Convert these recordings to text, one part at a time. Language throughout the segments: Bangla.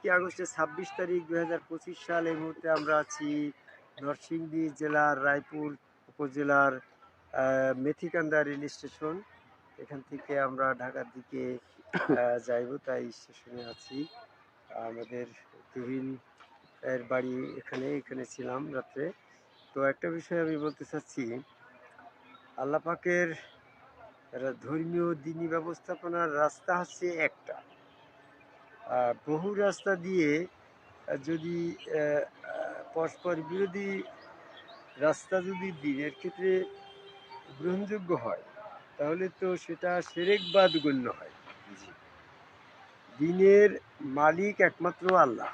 আজকে আগস্টের ছাব্বিশ তারিখ দুই হাজার পঁচিশ সাল, এই মুহূর্তে আমরা আছি নরসিংদী জেলার রায়পুর উপজেলার মেথিকান্দা রেল স্টেশন। এখান থেকে আমরা ঢাকার দিকে যাইব, তাই স্টেশনে আছি। আমাদের তুহিন এর বাড়ি এখানে এখানে ছিলাম রাত্রে। তো একটা বিষয় আমি বলতে চাচ্ছি আল্লাহ পাকের রা- ধর্মীয় দিনী ব্যবস্থাপনার রাস্তা হচ্ছে একটা। বহু রাস্তা দিয়ে যদি পরস্পর বিরোধী রাস্তা যদি দিনের ক্ষেত্রে গ্রহণযোগ্য হয়, তাহলে তো সেটা সেরেকবাদ গণ্য হয়। দিনের মালিক একমাত্র আল্লাহ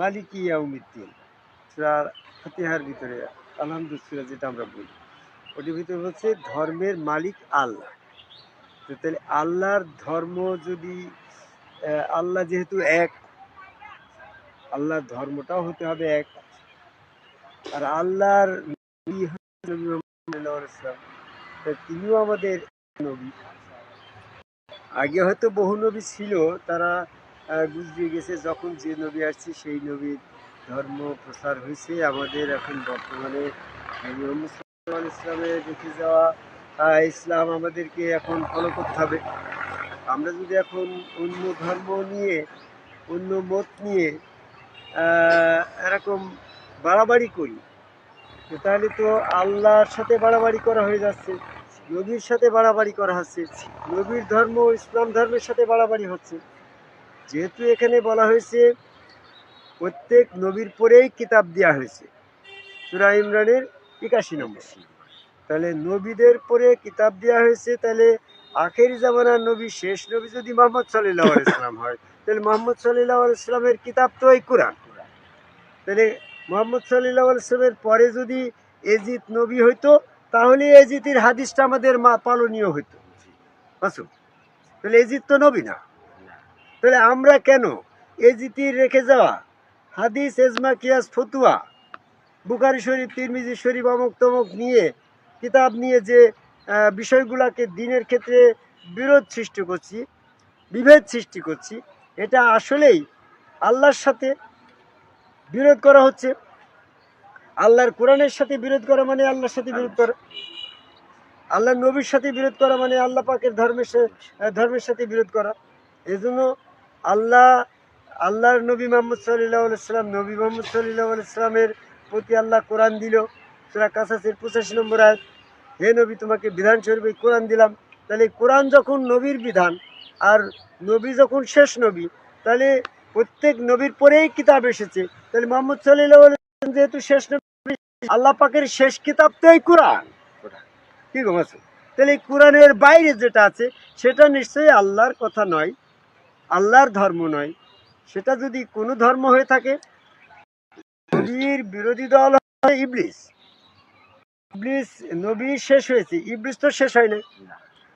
মালিক ইয়াউমিদ্দিন সুরা ফতিহার ভিতরে আলহামদুলিল্লাহ যেটা আমরা বলি। ওটির ভিতরে হচ্ছে ধর্মের মালিক আল্লাহ। তো তাহলে আল্লাহর ধর্ম যদি আল্লাহ যেহেতু এক, আল্লাহর ধর্মটাও হতে হবে এক। আর আল্লাহর তিনিও আমাদের নবী। আগে হয়তো বহু নবী ছিল, তারা গুজরিয়ে গেছে, যখন যে নবী আসছে, সেই নবীর ধর্ম প্রচার হয়েছে। আমাদের এখন বর্তমানে ইসলামের দেখে যাওয়া ইসলাম আমাদেরকে এখন ফলো করতে হবে। আমরা যদি এখন অন্য ধর্ম নিয়ে, অন্য মত নিয়ে এরকম বাড়াবাড়ি করি তাহলে তো আল্লাহর সাথে বাড়াবাড়ি করা হয়ে যাচ্ছে, নবীর সাথে বাড়াবাড়ি করা হচ্ছে, নবীর ধর্ম, ইসলাম ধর্মের সাথে বাড়াবাড়ি হচ্ছে। যেহেতু এখানে বলা হয়েছে, প্রত্যেক নবীর পরেই কিতাব দেওয়া হয়েছে। সুরা ইমরানের একাশি নম্বর। তাহলে নবীদের পরে কিতাব দেওয়া হয়েছে, তাহলে আখেরি জামানার নবী, শেষ নবী যদি মোহাম্মদ সাল্লাহ ইসলাম হয়, তাহলে মোহাম্মদ সাল্লাহ ইসলামের কিতাব তো এই কোরআন। তাহলে মোহাম্মদ সাল্লাহ ইসলামের পরে যদি এজিত নবী হইতো, তাহলে এজিতের হাদিসটা আমাদের মা পালনীয় হইতো। আসুন তাহলে এজিত তো নবী না। তাহলে আমরা কেন এজিতির রেখে যাওয়া? হাদিস, এজমা, কিয়াস, ফতুয়া বুকারি শরীফ, তিরমিজি শরীফ অমুক তমুক নিয়ে কিতাব নিয়ে যে বিষয়গুলোকে দিনের ক্ষেত্রে বিরোধ সৃষ্টি করছি, বিভেদ সৃষ্টি করছি, এটা আসলেই আল্লাহর সাথে বিরোধ করা হচ্ছে। আল্লাহর কোরআনের সাথে বিরোধ করা মানে আল্লাহর সাথে বিরোধ করা। আল্লাহর নবীর সাথে বিরোধ করা মানে আল্লাহ পাকের ধর্মের ধর্মের সাথে বিরোধ করা। এজন্য আল্লাহ, আল্লাহর নবী মোহাম্মদ সাল্লাহ সাল্লাম, নবী মোহাম্মদ সাল্লাহ সাল্লামের প্রতি আল্লাহ কোরআন দিল। সেটা কাছাসের পঁচাশি নম্বর আয়াত। হে নবী, তোমাকে বিধান স্বরূপে কোরআন দিলাম। তাহলে কোরআন যখন নবীর বিধান আর নবী যখন শেষ নবী, তাহলে প্রত্যেক নবীর পরেই কিতাব এসেছে। তাহলে মোহাম্মদ সাল্লাহ যেহেতু শেষ নবী, আল্লাহ পাকের শেষ কিতাব তো এই কোরআন। কি মাসুদ? তাহলে কোরআনের বাইরে যেটা আছে, সেটা নিশ্চয়ই আল্লাহর কথা নয়, আল্লাহর ধর্ম নয়। সেটা যদি কোনো ধর্ম হয়ে থাকে, নবীর বিরোধী দল হয় ইবলিস। ইবলিস নবীর শেষ হয়েছে। ইবলিস তো শেষ হয়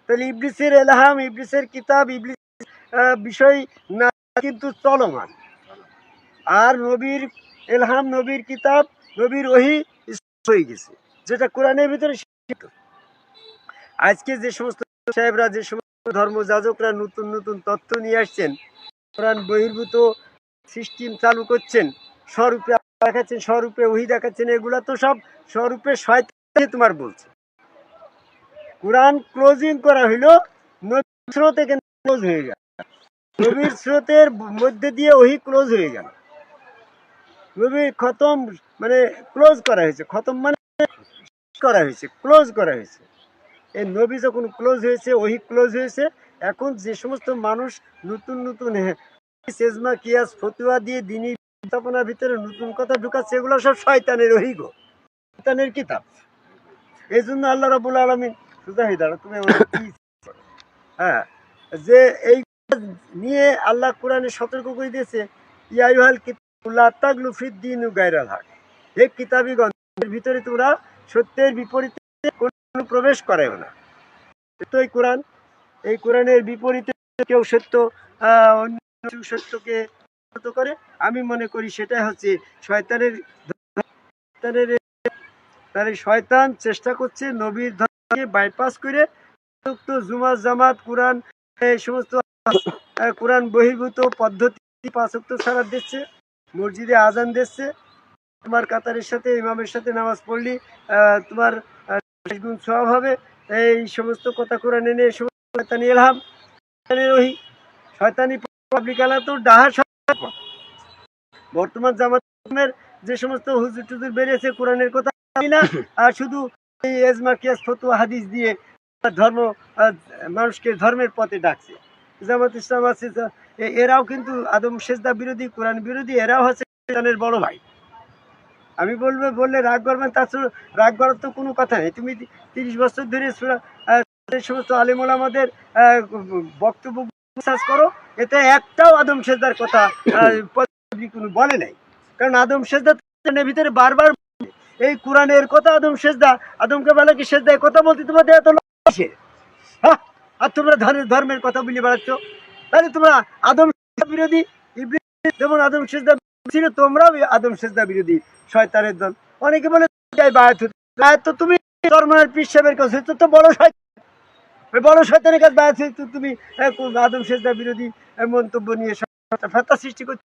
তাহলে ইবলিসের এলাহাম, ইবলিসের কিতাব, ইবলিস বিষয় না, কিন্তু চলমান। আর নবীর এলহাম, নবীর কিতাব, নবীর ওহি হয়ে গেছে, যেটা কোরআনের ভিতরে আজকে যে সমস্ত সাহেবরা, যে সমস্ত ধর্ম যাজকরা নতুন নতুন তথ্য নিয়ে আসছেন, কোরআন বহির্ভূত সিস্টেম চালু করছেন, স্বরূপে দেখাচ্ছেন, স্বরূপে ওহি দেখাচ্ছেন, এগুলা তো সব স্বরূপে শয়তান তোমার বলছে। কোরআন ক্লোজিং করা হইল স্রোত ক্লোজ হয়ে গেল। নবীর স্রোতের মধ্যে দিয়ে ক্লোজ হয়ে গেল। খতম মানে ক্লোজ করা হয়েছে। খতম মানে করা হয়েছে ক্লোজ করা হয়েছে। এই নবী যখন ক্লোজ হয়েছে ওহি ক্লোজ হয়েছে এখন যে সমস্ত মানুষ নতুন নতুন হ্যাঁ, সেজমা কিয়াস ফতুয়া দিয়ে দিনী স্থাপনার ভিতরে নতুন কথা ঢুকাচ্ছে এগুলো সব শয়তানের ওহিগো শয়তানের কিতাব। এই জন্য আল্লাহ রাবুল আলমিন সুজা হয়ে তুমি হ্যাঁ যে এই নিয়ে আল্লাহ কোরআনে সতর্ক করে দিয়েছে ইয়াইহাল কিতাবুল্লাহ হে ভিতরে তোমরা সত্যের বিপরীতে কোনো প্রবেশ করাও না। তো এই কোরআন, এই কোরআনের বিপরীতে কেউ সত্য অন্য সত্যকে করে, আমি মনে করি সেটাই হচ্ছে শয়তানের শয়তানের এই শয়তান চেষ্টা করছে নবীর ধর্মকে বাইপাস করে উক্ত জুমা জামাত, কোরআন এই সমস্ত কোরআন বহির্ভূত পদ্ধতি পাঁচক্ত ছাড়া দিচ্ছে, মসজিদে আজান দিচ্ছে। তোমার কাতারের সাথে, ইমামের সাথে নামাজ পড়লি তোমার গুণ সওয়াব হবে। এই সমস্ত কথা কোরআনে এনে শয়তানি এলহাম রহি, শয়তানি পাবলিক আলা তো ডাহা বর্তমান জামাতের যে সমস্ত হুজুর টুজুর বেরিয়েছে কোরআনের কথা না। শুধু এই এজমা কিয়াস ফতুয়া হাদিস দিয়ে ধর্ম মানুষকে ধর্মের পথে ডাকছে। জামাত ইসলাম আছে এরাও কিন্তু আদম বিরোধী, কোরআন বিরোধী, এরাও হচ্ছে বড় ভাই। আমি বলব, বললে রাগ করবেন তাছাড়া রাগ করার তো কোনো কথা নেই। তুমি তিরিশ বছর ধরে সমস্ত আলিমুল আমাদের বক্তব্য করো, এতে একটাও আদম সেজদার কথা কোনো বলে নাই। কারণ আদম সেজদা কোরআনের ভিতরে বারবার। এই কোরআনের কথা আদম সেজদা, আদমকে বলে কি সেজদায় কথা বলতে তোমাদের এত লজ্জা কিসের? হ্যাঁ? আর তোমরা ধর্মের ধর্মের কথা বলে বেড়াচ্ছ। তাহলে তোমরা আদম বিরোধী? যেমন আদম বিরোধী ছিল, তোমরাও আদম সেজদা বিরোধী, শয়তানের দল। অনেকে বলে তো তুমি ধর্মের পীর সাহেবের কাছে তো তো বড় শয়তান। বড় শয়তানের কাছে বায়াত তো তুমি আদম সেজদা বিরোধী মন্তব্য নিয়ে ফেতা সৃষ্টি করছ।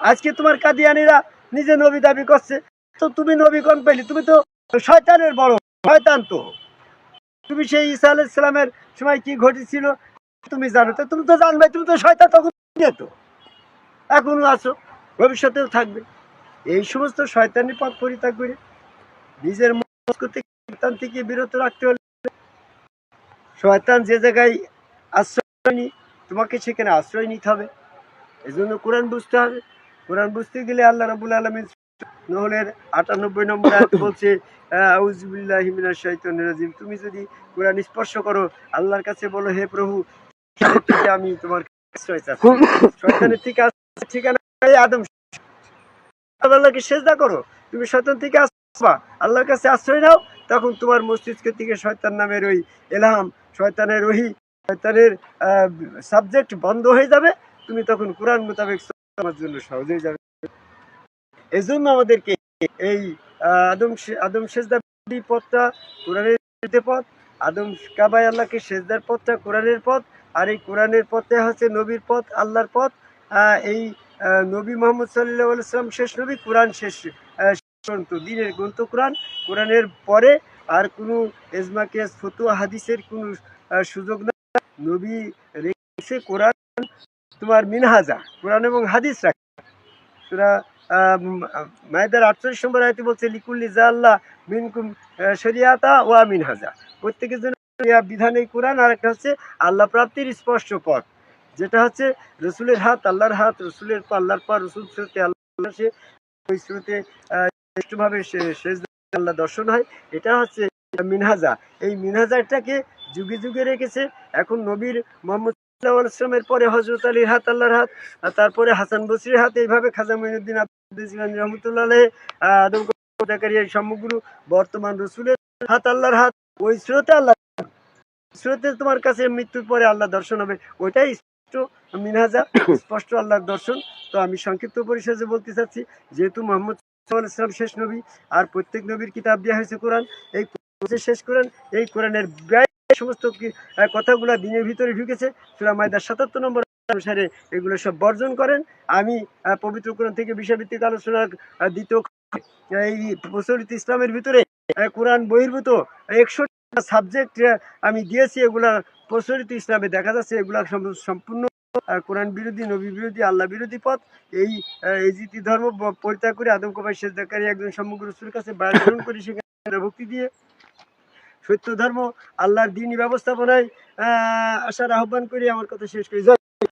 আজকে তোমার কাদিয়ানিরা নিজে নবী দাবি করছে তো তুমি নবী কোন পেলি, তুমি তো শয়তানের বড়, শয়তান তো। তুমি সেই ঈসা আলাহ ইসলামের সময় কি ঘটেছিল, তুমি জানো। তো তুমি তো জানবে, তুমি তো শয়তান, তখন নিয়ে তো? এখনও আছো, ভবিষ্যতেও থাকবে। এই সমস্ত শয়তানি পথ পরিত্যাগ করে নিজের শয়তান থেকে বিরত রাখতে হলে শয়তান যে জায়গায় আশ্রয় নি তোমাকে সেখানে আশ্রয় নিতে হবে। এই জন্য কোরআন বুঝতে হবে। কোরআন বুঝতে গেলে আল্লাহ রাবুল আলমিন নহলের আটানব্বই নম্বর আয়াত বলছে আউজবিল্লাহ শৈতানির রাজিম। তুমি যদি কোরআন স্পর্শ করো, আল্লাহর কাছে বলো, হে প্রভু আমি তোমার শয়তানের থেকে ঠিকানা আদম আল্লাহকে সেজদা করো। তুমি শয়তান থেকে আসবা, আল্লাহর কাছে আশ্রয় নাও, তখন তোমার মস্তিষ্ক থেকে শয়তান নামের ওই এলহাম শয়তানের ওহি, শয়তানের সাবজেক্ট বন্ধ হয়ে যাবে। তুমি তখন কোরআন মোতাবেক আমার জন্য সহজ হয়ে যাবে। এই জন্য আমাদেরকে এই আদম আদম সেজদা বিরোধী পথটা, কোরআনের পথ, আদম কাবাই আল্লাহকে সেজদার পথটা, কোরআনের পথ, আর এই কোরআনের পথে হচ্ছে নবীর পথ, আল্লাহর পথ। এই নবী মোহাম্মদ সাল্লাহ সাল্লাম শেষ নবী, কোরআন শেষ গ্রন্থ দিনের গ্রন্থ কোরআন, কোরআনের পরে আর কোনো এজমা কেস ফতুয়া, হাদিসের কোনো সুযোগ না নবী রেখেছে কোরআন, তোমার মিনহাজা, কোরআন এবং হাদিস রাখে। সুরা মায়েদার আটচল্লিশ নম্বর আয়তে বলছে, লিকুল্লি জাল্লাহ মিনকুম শরিয়াতা ওয়া মিনহাজা প্রত্যেকের জন্য বিধান কোরআন আর একটা হচ্ছে আল্লাহ প্রাপ্তির স্পষ্ট পথ, যেটা হচ্ছে রসুলের হাত, আল্লাহর হাত, রসুলের পা, আল্লাহর পা, রসুল স্রোতে আল্লাহ সে, ওই স্রোতে ভাবে শেষ আল্লাহ দর্শন হয়, এটা হচ্ছে মিনহাজা। এই মিনহাজাটাকে যুগে যুগে রেখেছে, এখন নবীর মোহাম্মদ ইসলামের পরে হজরত আলীর হাত, আল্লাহর হাত তারপরে হাসান বসরির হাত, এইভাবে খাজা মঈনুদ্দিন আব্দুল রহমতুল্লাহ আদম সমগ্র বর্তমান রসুলের হাত, আল্লাহর হাত, ওই স্রোতে আল্লাহ, স্রোতে তোমার কাছে মৃত্যুর পরে আল্লাহ দর্শন হবে, ওইটাই স্পষ্ট, মিনহাজা, স্পষ্ট আল্লাহর দর্শন। তো আমি সংক্ষিপ্ত পরিশেষে বলতে চাচ্ছি, যেহেতু মোহাম্মদ ওয়াসাল্লাম শেষ নবী, আর প্রত্যেক নবীর কিতাব দেওয়া হয়েছে কোরআন, এই শেষ কোরআন এই কোরআনের ব্যয় সমস্ত কথাগুলো দিনের ভিতরে ঢুকেছে। সুরা মায়দার সাতাত্তর নম্বর অনুসারে এগুলো সব বর্জন করেন। আমি পবিত্র কোরআন থেকে বিষয়ভিত্তিক আলোচনার আহ, দ্বিতীয় এই প্রচলিত ইসলামের ভিতরে কোরআন বহির্ভূত একশো সাবজেক্ট আমি দিয়েছি। এগুলা প্রচলিত ইসলামে দেখা যাচ্ছে এগুলা সম্পূর্ণ কোরআন বিরোধী নবী বিরোধী আল্লাহ বিরোধী পথ। এই আহ, এই জিতি ধর্ম পরিত্যাগ করে আদম কবাই শেষদাকারী একজন সমগ্র কাছে গ্রহণ করে সেখানে ভক্তি দিয়ে সত্য ধর্ম আল্লাহর দিনই ব্যবস্থাপনায় আহ, আসার আহ্বান করি আমার কথা শেষ করি।